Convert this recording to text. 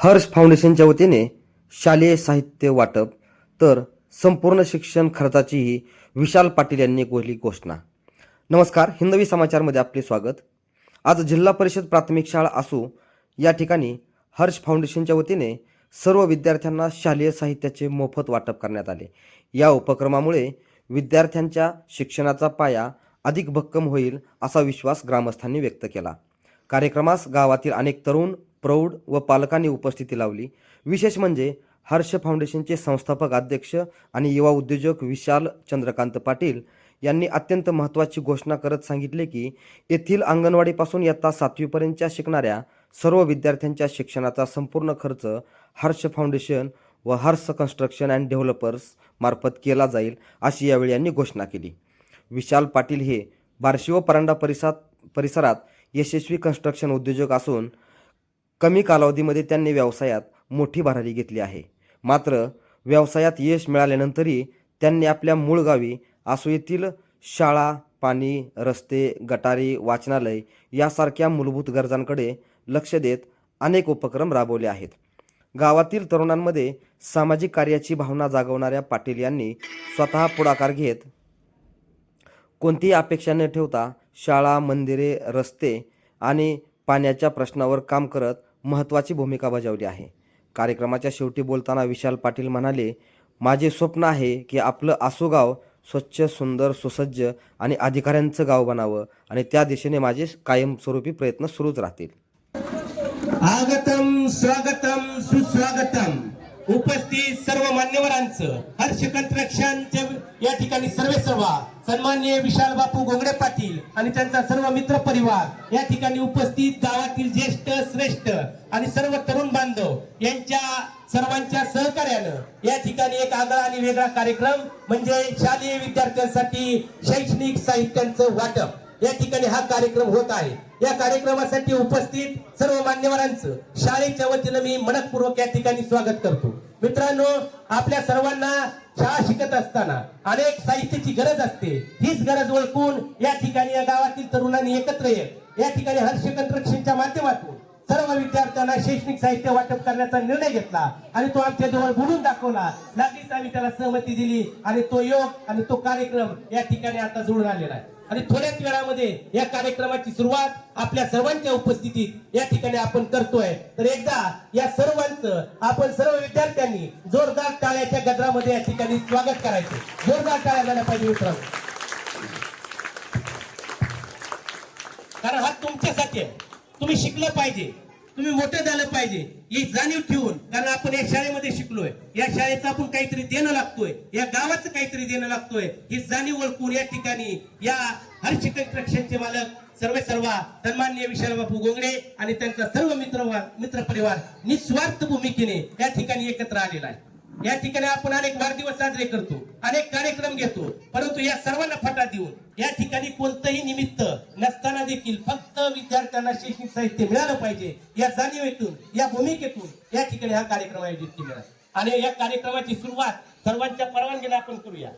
हर्ष फाउंडेशनच्या वतीने शालेय साहित्य वाटप तर संपूर्ण शिक्षण खर्चाचीही विशाल पाटील यांनी केली घोषणा. नमस्कार हिंदवी समाचारमध्ये आपले स्वागत. आज जिल्हा परिषद प्राथमिक शाळा असू या ठिकाणी हर्ष फाउंडेशनच्या वतीने सर्व विद्यार्थ्यांना शालेय साहित्याचे मोफत वाटप करण्यात आले. या उपक्रमामुळे विद्यार्थ्यांच्या शिक्षणाचा पाया अधिक भक्कम होईल असा विश्वास ग्रामस्थांनी व्यक्त केला. कार्यक्रमास गावातील अनेक तरुण प्रौढ व पालकांनी उपस्थिती लावली. विशेष म्हणजे हर्ष फाउंडेशनचे संस्थापक अध्यक्ष आणि युवा उद्योजक विशाल चंद्रकांत पाटील यांनी अत्यंत महत्त्वाची घोषणा करत सांगितले की येथील अंगणवाडीपासून इयत्ता सातवीपर्यंतच्या शिकणाऱ्या सर्व विद्यार्थ्यांच्या शिक्षणाचा संपूर्ण खर्च हर्ष फाउंडेशन व हर्ष कन्स्ट्रक्शन अँड डेव्हलपर्स मार्फत केला जाईल अशी यावेळी यांनी घोषणा केली. विशाल पाटील हे बार्शी व परांडा परिसात परिसरात यशस्वी कन्स्ट्रक्शन उद्योजक असून कमी कालावधीमध्ये त्यांनी व्यवसायात मोठी भरारी घेतली आहे. मात्र व्यवसायात यश मिळाल्यानंतरही त्यांनी आपल्या मूळ गावी आसू येथील शाळा पाणी रस्ते गटारी वाचनालय यासारख्या मूलभूत गरजांकडे लक्ष देत अनेक उपक्रम राबवले आहेत. गावातील तरुणांमध्ये सामाजिक कार्याची भावना जागवणाऱ्या पाटील यांनी स्वतः पुढाकार घेत कोणतीही अपेक्षा न ठेवता शाळा मंदिरे रस्ते आणि पाण्याच्या प्रश्नावर काम करत महत्त्वाची भूमिका बजावली आहे. कार्यक्रमाच्या शेवटी बोलताना विशाल पाटील म्हणाले माझे स्वप्न आहे की आपलं आसोगाव स्वच्छ सुंदर सुसज्ज आणि अधिकाऱ्यांचं गाव बनावं आणि त्या दिशेने माझे कायमस्वरूपी प्रयत्न सुरूच राहतील. आगतम स्वागतम सुस्वागतम. उपस्थित सर्व मान्यवरांचं हर्ष कन्स्ट्रक्शनचे या ठिकाणी सर्वे सर्वा सन्मान्य विशाल बापू गोंगडे पाटील आणि त्यांचा सर्व मित्र परिवार या ठिकाणी उपस्थित गावातील ज्येष्ठ श्रेष्ठ आणि सर्व तरुण बांधव यांच्या सर्वांच्या सहकार्यानं या ठिकाणी एक आगळा आणि वेगळा कार्यक्रम म्हणजे शालेय विद्यार्थ्यांसाठी शैक्षणिक साहित्यांचं वाटप. या ठिकाणी हा कार्यक्रम होत आहे. या कार्यक्रमासाठी उपस्थित सर्व मान्यवरांचं शाळेच्या वतीनं मी मनपूर्वक या ठिकाणी स्वागत करतो. मित्रांनो आपल्या सर्वांना शाळा शिकत असताना अनेक साहित्याची गरज असते. हीच गरज ओळखून या ठिकाणी या गावातील तरुणांनी एकत्र येत या ठिकाणी हर्ष माध्यमातून सर्व विद्यार्थ्यांना शैक्षणिक साहित्य वाटप करण्याचा निर्णय घेतला आणि तो आमच्या जवळ बोलून दाखवला. लागलीच आम्ही त्याला सहमती दिली आणि तो योग आणि तो कार्यक्रम या ठिकाणी आता जुळून आलेला आहे. आणि थोड्याच वेळामध्ये या कार्यक्रमाची सुरुवात आपल्या सर्वांच्या उपस्थितीत या ठिकाणी आपण करतोय. तर एकदा या सर्वांचं आपण सर्व विद्यार्थ्यांनी जोरदार टाळ्याच्या गजरामध्ये या ठिकाणी स्वागत करायचं. जोरदार टाळ्या झाल्या पाहिजे मित्रांनो. कारण हा तुमच्यासाठी आहे. तुम्ही शिकलं पाहिजे. तुम्ही मोठं झालं पाहिजे. ही जाणीव ठेवून कारण आपण या शाळेमध्ये शिकलोय. या शाळेचं आपण काहीतरी देणं लागतोय. या गावाचं काहीतरी देणं लागतोय. ही जाणीव ओळखून या ठिकाणी या हर्ष कन्स्ट्रक्शनचे मालक सर्व सर्व सन्मान्य विशाल बापू गोंगडे आणि त्यांचा सर्व मित्र मित्र परिवार निस्वार्थ भूमिकेने या ठिकाणी एकत्र आलेला आहे. या ठिकाणी आपण अनेक वाढदिवस साजरे करतो अनेक कार्यक्रम घेतो परंतु या सर्वांना फटा देऊन या ठिकाणी कोणतंही निमित्त नसताना देखील फक्त विद्यार्थ्यांना शैक्षणिक साहित्य मिळालं पाहिजे या जाणीवेतून या भूमिकेतून या ठिकाणी हा कार्यक्रम आयोजित केलेला आणि या कार्यक्रमाची सुरुवात सर्वांच्या परवानगीने आपण करूया.